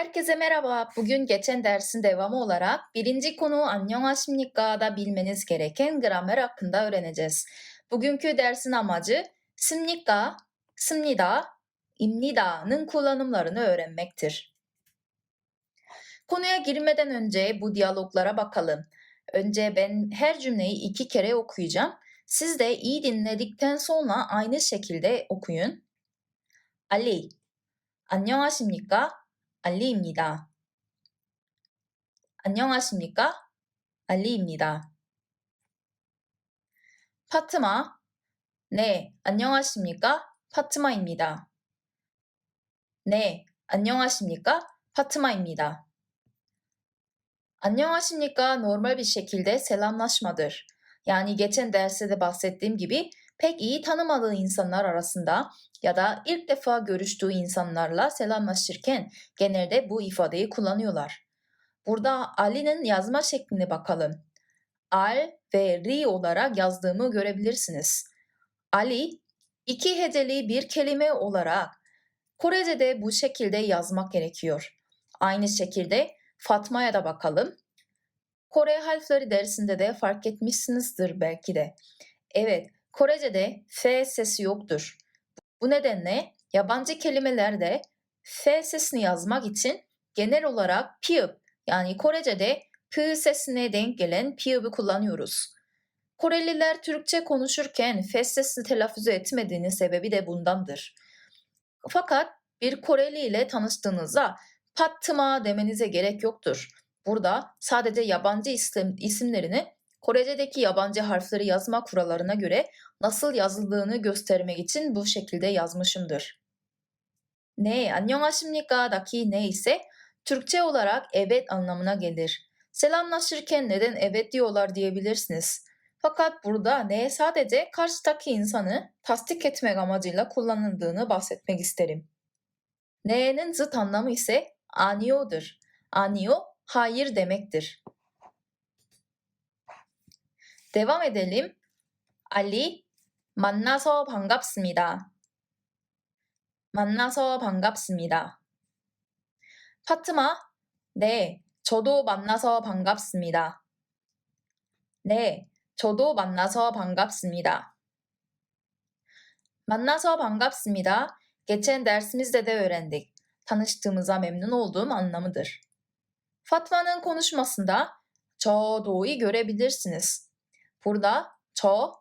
Herkese merhaba. Bugün geçen dersin devamı olarak birinci konu 안녕하십니까 da bilmeniz gereken gramer hakkında öğreneceğiz. Bugünkü dersin amacı 습니까, 습니다, 입니다'nın kullanımlarını öğrenmektir. Konuya girmeden önce bu diyaloglara bakalım. Önce ben her cümleyi iki kere okuyacağım. Siz de iyi dinledikten sonra aynı şekilde okuyun. Ali, 안녕하십니까? 알리입니다. 안녕하십니까? 알리입니다. 파트마, 네, 안녕하십니까? 파트마입니다. 네, 안녕하십니까? 파트마입니다. Normal bir şekilde selamlaşmadır. Yani geçen derste de bahsettiğim gibi pek iyi tanımadığı insanlar arasında ya da ilk defa görüştüğü insanlarla selamlaşırken genelde bu ifadeyi kullanıyorlar. Burada Ali'nin yazma şekline bakalım. Al ve Ri olarak yazdığımı görebilirsiniz. Ali iki heceli bir kelime olarak Korece'de bu şekilde yazmak gerekiyor. Aynı şekilde Fatma'ya da bakalım. Kore harfleri dersinde de fark etmişsinizdir belki de. Evet, Korece'de F sesi yoktur. Bu nedenle yabancı kelimelerde F sesini yazmak için genel olarak piyıp yani Korece'de P sesine denk gelen piyıp'ı kullanıyoruz. Koreliler Türkçe konuşurken F sesini telaffuz etmediğinin sebebi de bundandır. Fakat bir Koreli ile tanıştığınızda Pattıma demenize gerek yoktur. Burada sadece yabancı isim, isimlerini Korece'deki yabancı harfleri yazma kurallarına göre nasıl yazıldığını göstermek için bu şekilde yazmışımdır. Ne, 안녕하십니까'daki ne ise Türkçe olarak evet anlamına gelir. Selamlaşırken neden evet diyorlar diyebilirsiniz. Fakat burada ne sadece karşıdaki insanı tasdik etmek amacıyla kullanıldığını bahsetmek isterim. Ne'nin zıt anlamı ise 아니요'dur. 아니요, hayır demektir. Devam edelim. Ali, 만나서 반갑습니다. 만나서 반갑습니다. 파트마, 네, 저도 만나서 반갑습니다. 네, 저도 만나서 반갑습니다. 만나서 반갑습니다. Geçen dersimizde de öğrendik. Tanıştığımıza memnun olduğum anlamıdır. Fatma'nın konuşmasında 저도'yu görebilirsiniz. Burada to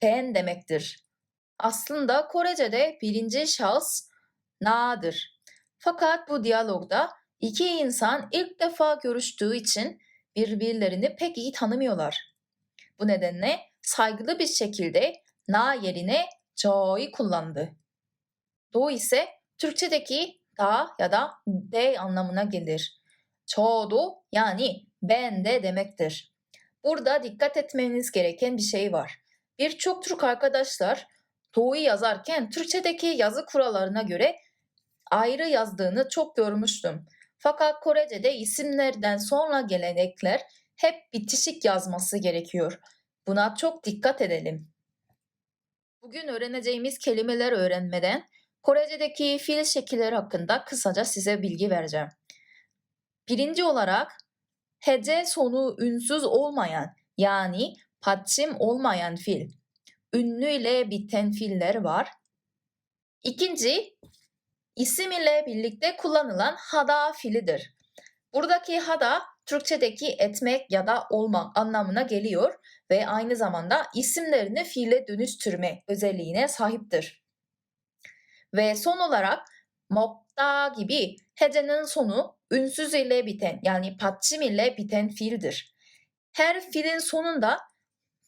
pen demektir. Aslında Korece'de birinci şahıs nadır. Fakat bu diyalogda iki insan ilk defa görüştüğü için birbirlerini pek iyi tanımıyorlar. Bu nedenle saygılı bir şekilde na yerine co'yu kullandı. Do ise Türkçedeki da ya da de anlamına gelir. Çoğdu yani ben de demektir. Burada dikkat etmeniz gereken bir şey var. Birçok Türk arkadaşlar doğuyu yazarken Türkçedeki yazı kurallarına göre ayrı yazdığını çok görmüştüm. Fakat Korece'de isimlerden sonra gelen ekler hep bitişik yazması gerekiyor. Buna çok dikkat edelim. Bugün öğreneceğimiz kelimeler öğrenmeden Korece'deki fiil şekilleri hakkında kısaca size bilgi vereceğim. Birinci olarak hece sonu ünsüz olmayan yani patçim olmayan fil. Ünlü ile biten fiiller var. İkinci, isim ile birlikte kullanılan hada fiilidir. Buradaki hada Türkçedeki etmek ya da olmak anlamına geliyor ve aynı zamanda isimlerini fiile dönüştürme özelliğine sahiptir. Ve son olarak 먹다 gibi hecenin sonu ünsüz ile biten yani patçim ile biten fiildir. Her fiilin sonunda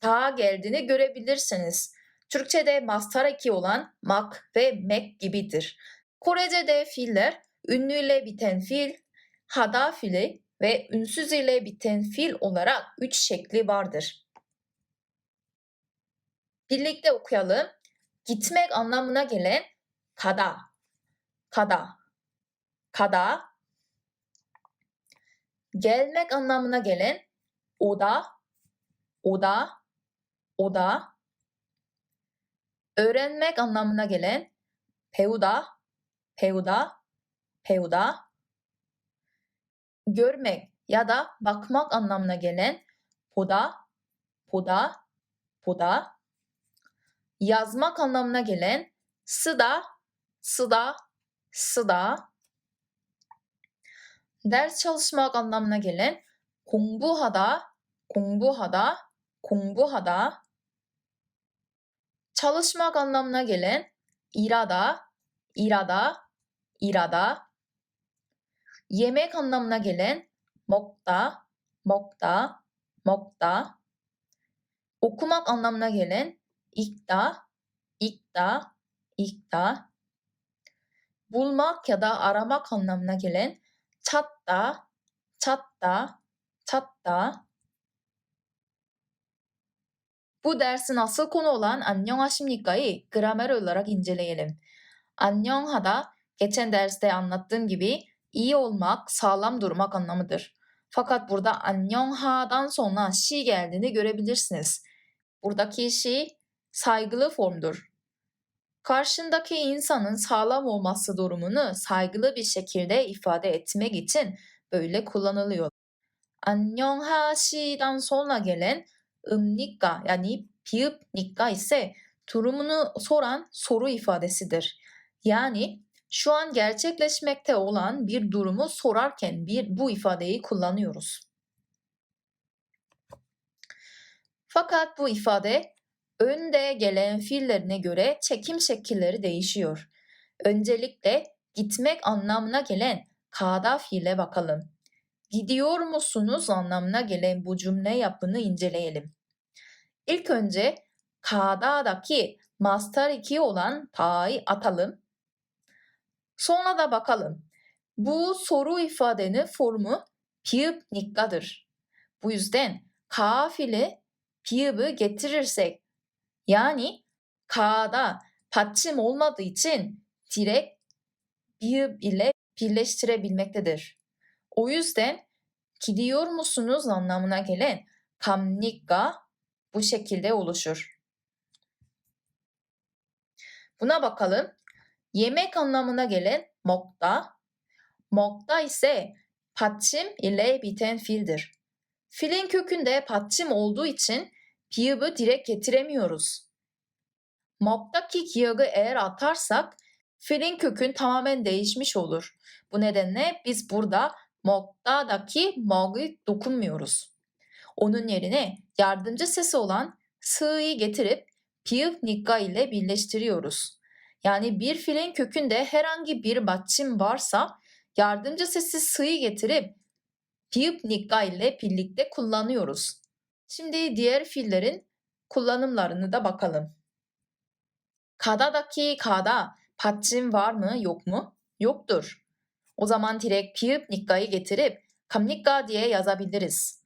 ta geldiğini görebilirsiniz. Türkçe'de mastar eki olan mak ve mek gibidir. Korece'de fiiller ünlü ile biten fiil, hada fiili ve ünsüz ile biten fiil olarak üç şekli vardır. Birlikte okuyalım. Gitmek anlamına gelen kada, kada, kada, gelmek anlamına gelen oda, oda, oda. Öğrenmek anlamına gelen peuda, peuda, peuda. Görmek ya da bakmak anlamına gelen poda, poda, poda. Yazmak anlamına gelen sıda, sıda, sıda. Ders çalışmak anlamına gelen 공부하다, 공부하다, 공부하다, çalışmak anlamına gelen 일하다, 일하다, 일하다, yemek anlamına gelen 먹다, 먹다, 먹다, okumak anlamına gelen 읽다, 읽다, 읽다, bulmak ya da aramak anlamına gelen 찾다, 찾다, 찾다. Bu dersin asıl konu olan 안녕하십니까'yı gramer olarak inceleyelim. 안녕하다, geçen derste anlattığım gibi iyi olmak, sağlam durmak anlamıdır. Fakat burada 안녕하dan sonra şi geldiğini görebilirsiniz. Buradaki şi saygılı formdur. Karşındaki insanın sağlam olması durumunu saygılı bir şekilde ifade etmek için böyle kullanılıyor. 안녕하시dan sonra gelen ımnika yani 비읍nika ise durumunu soran soru ifadesidir. Yani şu an gerçekleşmekte olan bir durumu sorarken bir bu ifadeyi kullanıyoruz. Fakat bu ifade önde gelen fiillerine göre çekim şekilleri değişiyor. Öncelikle gitmek anlamına gelen kada fiile bakalım. Gidiyor musunuz anlamına gelen bu cümle yapını inceleyelim. İlk önce kada'daki master 2 olan ta'yı atalım. Sonra da bakalım. Bu soru ifadenin formu piyıpnikkadır. Bu yüzden ka fiili piyıbı getirirsek yani ka'da 받침 olmadığı için direkt bir ile birleştirebilmektedir. O yüzden gidiyor musunuz anlamına gelen kamnika bu şekilde oluşur. Buna bakalım. Yemek anlamına gelen mokta. Mokta ise patçim ile biten fildir. Filin kökünde patçim olduğu için Kiyıbı dile getiremiyoruz. Map'taki kiyığı eğer atarsak fiilin kökün tamamen değişmiş olur. Bu nedenle biz burada mokta'daki mog'u dokunmuyoruz. Onun yerine yardımcı sesi olan sığ'ı getirip piyıvnika ile birleştiriyoruz. Yani bir filin kökünde herhangi bir batçim varsa yardımcı sesi sığ'ı getirip piyıvnika ile birlikte kullanıyoruz. Şimdi diğer fiillerin kullanımlarını da bakalım. Kada'daki kada patçim var mı yok mu? Yoktur. O zaman direkt piyipnikka'yı getirip kamnikka diye yazabiliriz.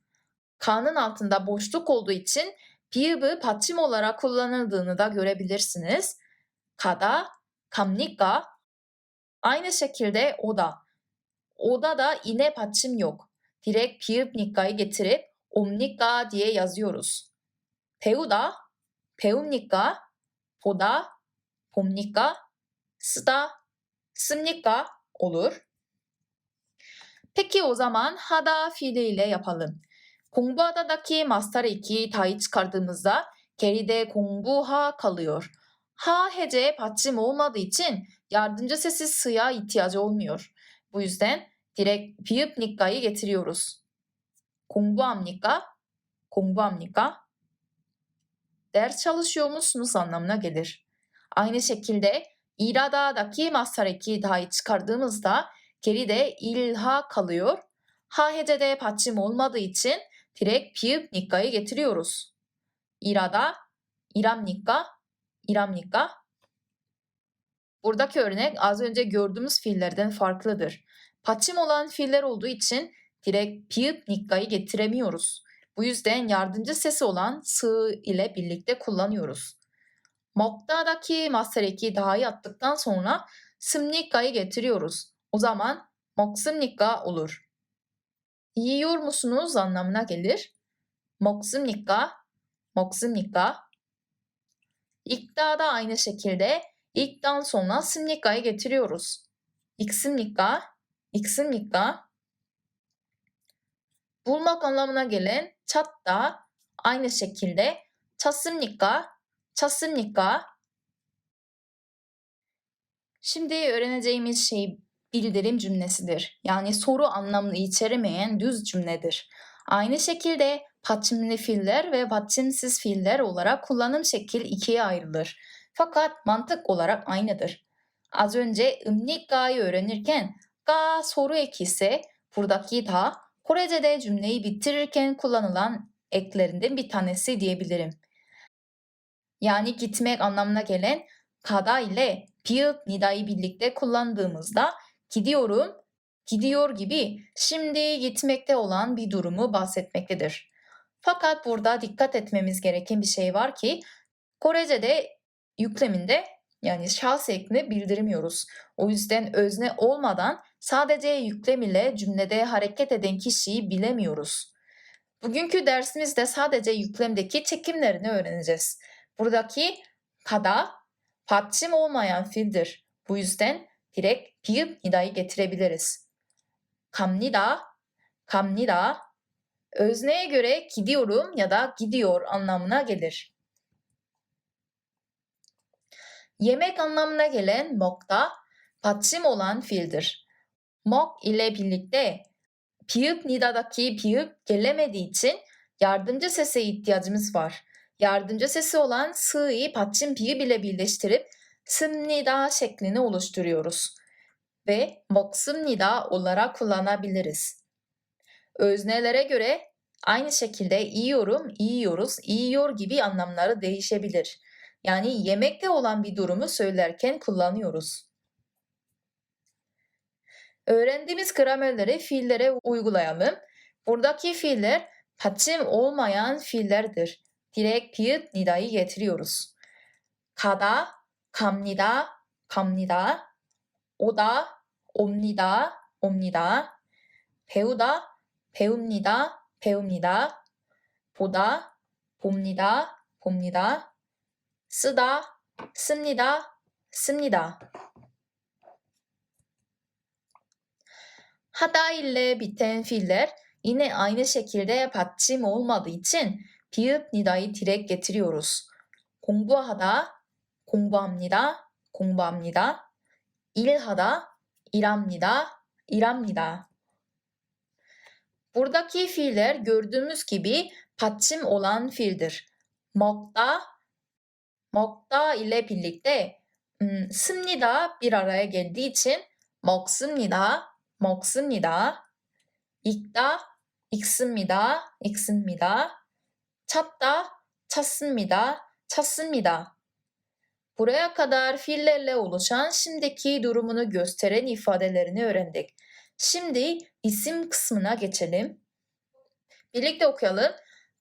K'nın altında boşluk olduğu için piyıbı patçim olarak kullanıldığını da görebilirsiniz. Kada, kamnikka. Aynı şekilde oda. Oda da ine patçim yok. Direkt piyipnikka'yı getirip nikka'yı getirip omnikka diye yazıyoruz. 배우다, 배웁니까, 보다, 봅니까, 쓰다, 씁니까 olur. Peki o zaman hada fiiliyle yapalım. 공부하다daki master 2 dahi çıkardığımızda geride 공부하 kalıyor. Ha hece 받침 olmadığı için yardımcı sesi sıya ihtiyacı olmuyor. Bu yüzden direkt 비읍니까'yı getiriyoruz. 공부합니까? 공부합니까? Ders çalışıyor musunuz anlamına gelir. Aynı şekilde İrada'daki master 2 dahi çıkardığımızda geride ilha kalıyor. Ha hecede 받침 olmadığı için direkt 비읍니까'yı getiriyoruz. İrada, İram니까, İram니까. Buradaki örnek az önce gördüğümüz fiillerden farklıdır. Paçim olan fiiller olduğu için Direkt Piyıp Nikka'yı getiremiyoruz. Bu yüzden yardımcı sesi olan sığ ile birlikte kullanıyoruz. Mokta'daki mastereki daha'yı attıktan sonra sımnikka'yı getiriyoruz. O zaman moksımnikka olur. Yiyor musunuz anlamına gelir. Moksımnikka, moksımnikka. İkta da aynı şekilde ilkten sonra sımnikka'yı getiriyoruz. İksimnikka, iksimnikka bulmak anlamına gelen 찾다 aynı şekilde 찾습니까? 찾습니까? Şimdi öğreneceğimiz şey bildirim cümlesidir. Yani soru anlamını içermeyen düz cümledir. Aynı şekilde 받침li fiiller ve 받침siz fiiller olarak kullanım şekil ikiye ayrılır. Fakat mantık olarak aynıdır. Az önce ımnik가'yı öğrenirken ga soru eki ise buradaki da Korece'de cümleyi bitirirken kullanılan eklerinden bir tanesi diyebilirim. Yani gitmek anlamına gelen kada ile piık nidayı birlikte kullandığımızda gidiyorum, gidiyor gibi şimdi gitmekte olan bir durumu bahsetmektedir. Fakat burada dikkat etmemiz gereken bir şey var ki Korece'de yükleminde yani şahs ekini bildirmiyoruz. O yüzden özne olmadan sadece yüklem ile cümlede hareket eden kişiyi bilemiyoruz. Bugünkü dersimizde sadece yüklemdeki çekimlerini öğreneceğiz. Buradaki kada 받침 olmayan fiildir. Bu yüzden direkt 비읍 nida'yı getirebiliriz. 갑니다, 갑니다. Özneye göre gidiyorum ya da gidiyor anlamına gelir. Yemek anlamına gelen 먹다 받침 olan fiildir. 먹 ile birlikte 비읍 nida'daki 비읍 gelemediği için yardımcı sese ihtiyacımız var. Yardımcı sesi olan sığ'ı 받침 비읍 ile birleştirip 씁니다 şeklini oluşturuyoruz ve 먹습니다 olarak kullanabiliriz. Öznelere göre aynı şekilde yiyorum, yiyoruz, yiyor gibi anlamları değişebilir. Yani yemekte olan bir durumu söylerken kullanıyoruz. Öğrendiğimiz gramerleri fiillere uygulayalım. Buradaki fiiller 받침 olmayan fiillerdir. Direkt 비읍 nida'yı getiriyoruz. 가다, 갑니다, 갑니다. 오다, 옵니다, 옵니다. 배우다, 배웁니다, 배웁니다. 보다, 봅니다, 봅니다. 쓰다, 씁니다, 씁니다. 하다 ile biten fiiller yine aynı şekilde 받침 olmadığı için 비읍 nida'yı direkt getiriyoruz. 공부하다, 공부합니다, 공부합니다. 일하다, 일합니다, 일합니다. Buradaki fiiller gördüğümüz gibi 받침 olan fiildir. 먹다, 먹다 ile birlikte 음, 씁니다 geldiği için 먹습니다, 먹습니다. 읽다, 읽습니다, 읽습니다. 찾다, 찾습니다, 찾습니다. Buraya kadar fiillerle oluşan şimdiki durumunu gösteren ifadelerini öğrendik. Şimdi isim kısmına geçelim. Birlikte okuyalım.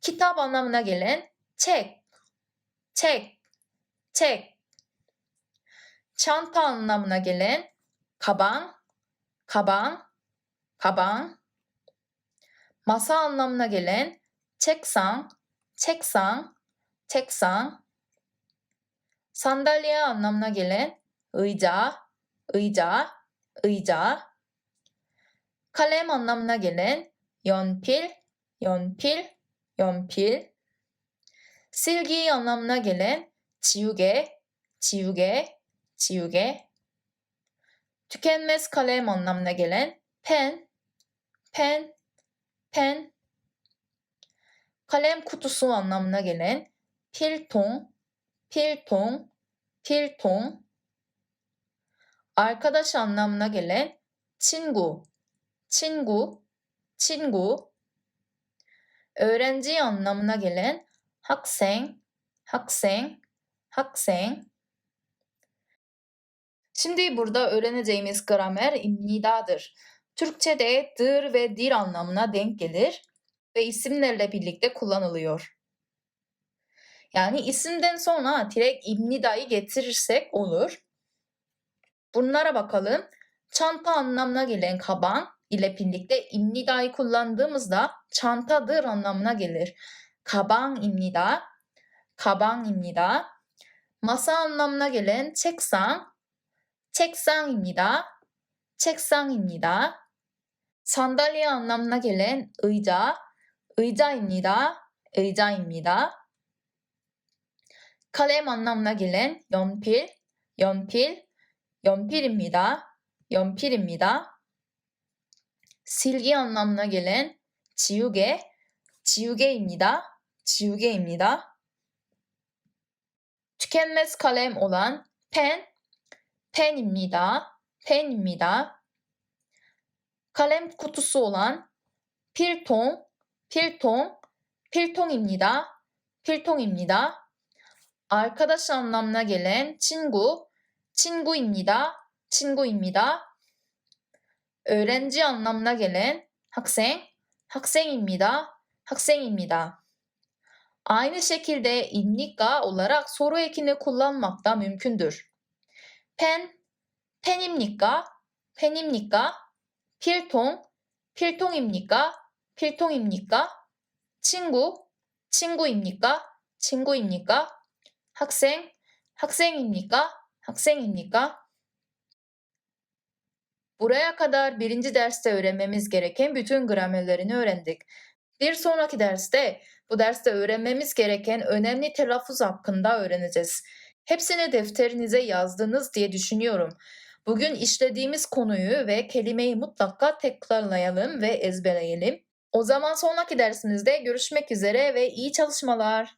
Kitap anlamına gelen 책, 책, 책. Çanta anlamına gelen 가방, 가방, 가방. Masa anlamına gelen 책상, 책상, 책상. Sandalye anlamına gelen 의자, 의자, 의자. kalem anlamına gelen 연필, 연필, 연필. silgi anlamına gelen 지우개, 지우개, 지우개. anlamına gelen pen, pen, pen. kalem kutusu anlamına gelen 필통, 필통, 필통. anlamına gelen 친구, 친구, 친구. anlamına gelen 학생, 학생, 학생. Şimdi burada öğreneceğimiz gramer imnidadır. Türkçe'de dır ve dir anlamına denk gelir ve isimlerle birlikte kullanılıyor. Yani isimden sonra direkt imnidayı getirirsek olur. Bunlara bakalım. Çanta anlamına gelen kaban ile birlikte imnidayı kullandığımızda çantadır anlamına gelir. Kaban imnida, kaban imnida. Masa anlamına gelen 책상, 책상입니다. 책상입니다. Anlamına gelen 의자, 의자입니다. 의자입니다. anlamına gelen 연필, 연필, 연필입니다. 연필입니다. silgi anlamına gelen 지우개, 지우개입니다. 지우개입니다. Tükenmez kalem olan pen, pen입니다. pen입니다. kalem kutusu olan 필통, 필통, 필통입니다. 필통입니다. arkadaş anlamına gelen 친구, 친구입니다. 친구입니다. öğrenci anlamına gelen 학생, 학생입니다. 학생입니다. Aynı şekilde 입니까 olarak soru ekini kullanmak da mümkündür. pen, 펜입니까? 펜입니까? 필통, 필통입니까? 필통입니까? 친구, 친구입니까? 친구입니까? 학생, 학생입니까? 학생입니까? Buraya kadar birinci derste öğrenmemiz gereken bütün gramerlerini öğrendik. Bir sonraki derste bu derste öğrenmemiz gereken önemli telaffuz hakkında öğreneceğiz. Hepsini defterinize yazdınız diye düşünüyorum. Bugün işlediğimiz konuyu ve kelimeyi mutlaka tekrarlayalım ve ezberleyelim. O zaman sonraki dersimizde görüşmek üzere ve iyi çalışmalar.